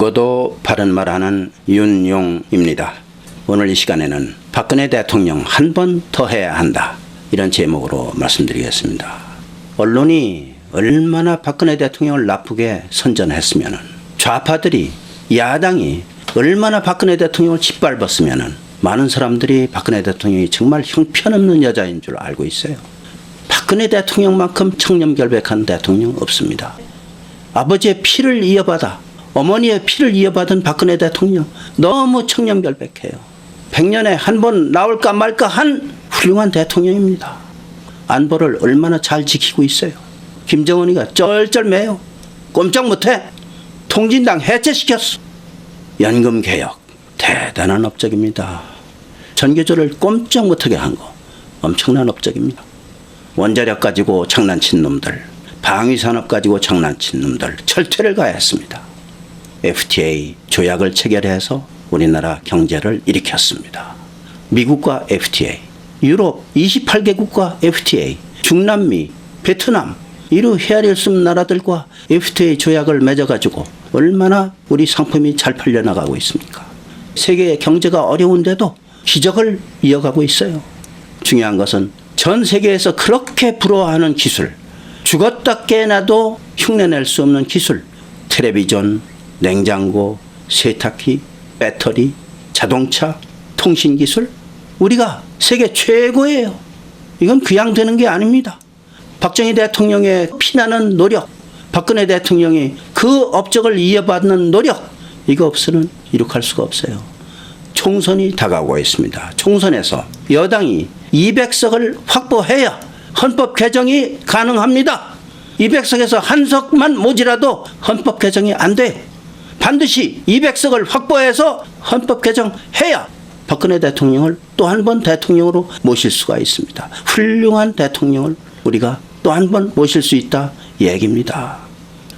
죽어도 바른 말하는 윤용입니다. 오늘 이 시간에는 박근혜 대통령 한 번 더 해야 한다. 이런 제목으로 말씀드리겠습니다. 언론이 얼마나 박근혜 대통령을 나쁘게 선전했으면 좌파들이 야당이 얼마나 박근혜 대통령을 짓밟았으면 많은 사람들이 박근혜 대통령이 정말 형편없는 여자인 줄 알고 있어요. 박근혜 대통령만큼 청렴결백한 대통령 없습니다. 아버지의 피를 이어받아 어머니의 피를 이어받은 박근혜 대통령 너무 청렴결백해요. 100년에 한 번 나올까 말까 한 훌륭한 대통령입니다. 안보를 얼마나 잘 지키고 있어요. 김정은이가 쩔쩔매요. 꼼짝 못해. 통진당 해체시켰어. 연금 개혁 대단한 업적입니다. 전교조를 꼼짝 못하게 한 거 엄청난 업적입니다. 원자력 가지고 장난친 놈들, 방위산업 가지고 장난친 놈들 철퇴를 가했습니다. FTA 조약을 체결해서 우리나라 경제를 일으켰습니다. 미국과 FTA, 유럽 28개국과 FTA, 중남미, 베트남 이루 헤아릴 수 나라들과 FTA 조약을 맺어가지고 얼마나 우리 상품이 잘 팔려나가고 있습니까? 세계의 경제가 어려운데도 기적을 이어가고 있어요. 중요한 것은 전 세계에서 그렇게 부러워하는 기술, 죽었다 깨나도 흉내낼 수 없는 기술, 텔레비전, 냉장고, 세탁기, 배터리, 자동차, 통신 기술, 우리가 세계 최고예요. 이건 그냥 되는 게 아닙니다. 박정희 대통령의 피나는 노력, 박근혜 대통령이 그 업적을 이어받는 노력, 이거 없으면 이룩할 수가 없어요. 총선이 다가오고 있습니다. 총선에서 여당이 200석을 확보해야 헌법 개정이 가능합니다. 200석에서 한 석만 모지라도 헌법 개정이 안 돼. 반드시 200석을 확보해서 헌법 개정해야 박근혜 대통령을 또 한 번 대통령으로 모실 수가 있습니다. 훌륭한 대통령을 우리가 또 한 번 모실 수 있다 얘기입니다.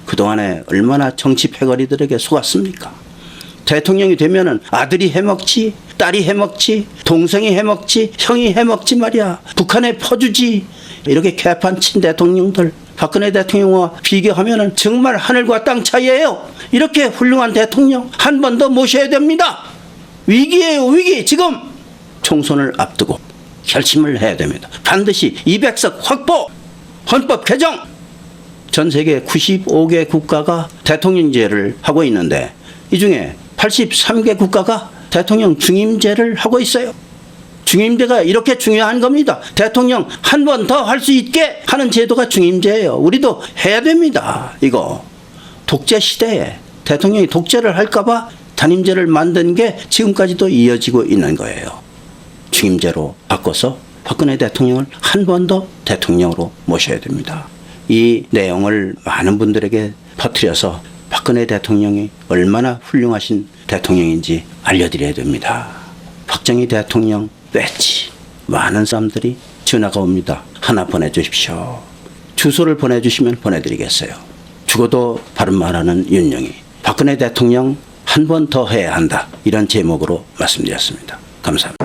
그동안에 얼마나 정치 패거리들에게 속았습니까? 대통령이 되면은 아들이 해먹지, 딸이 해먹지, 동생이 해먹지, 형이 해먹지 말이야. 북한에 퍼주지. 이렇게 개판 친 대통령들. 박근혜 대통령과 비교하면은 정말 하늘과 땅 차이예요. 이렇게 훌륭한 대통령 한 번 더 모셔야 됩니다. 위기예요, 위기. 지금 총선을 앞두고 결심을 해야 됩니다. 반드시 200석 확보, 헌법 개정. 전 세계 95개 국가가 대통령제를 하고 있는데 이 중에 83개 국가가 대통령 중임제를 하고 있어요. 중임제가 이렇게 중요한 겁니다. 대통령 한 번 더 할 수 있게 하는 제도가 중임제예요. 우리도 해야 됩니다. 이거 독재 시대에 대통령이 독재를 할까봐 단임제를 만든 게 지금까지도 이어지고 있는 거예요. 중임제로 바꿔서 박근혜 대통령을 한 번 더 대통령으로 모셔야 됩니다. 이 내용을 많은 분들에게 퍼뜨려서 박근혜 대통령이 얼마나 훌륭하신 대통령인지 알려드려야 됩니다. 박정희 대통령 배지 많은 사람들이 전화가 옵니다. 하나 보내주십시오. 주소를 보내주시면 보내드리겠어요. 죽어도 바른 말하는 윤영이 박근혜 대통령 한 번 더 해야 한다. 이런 제목으로 말씀드렸습니다. 감사합니다.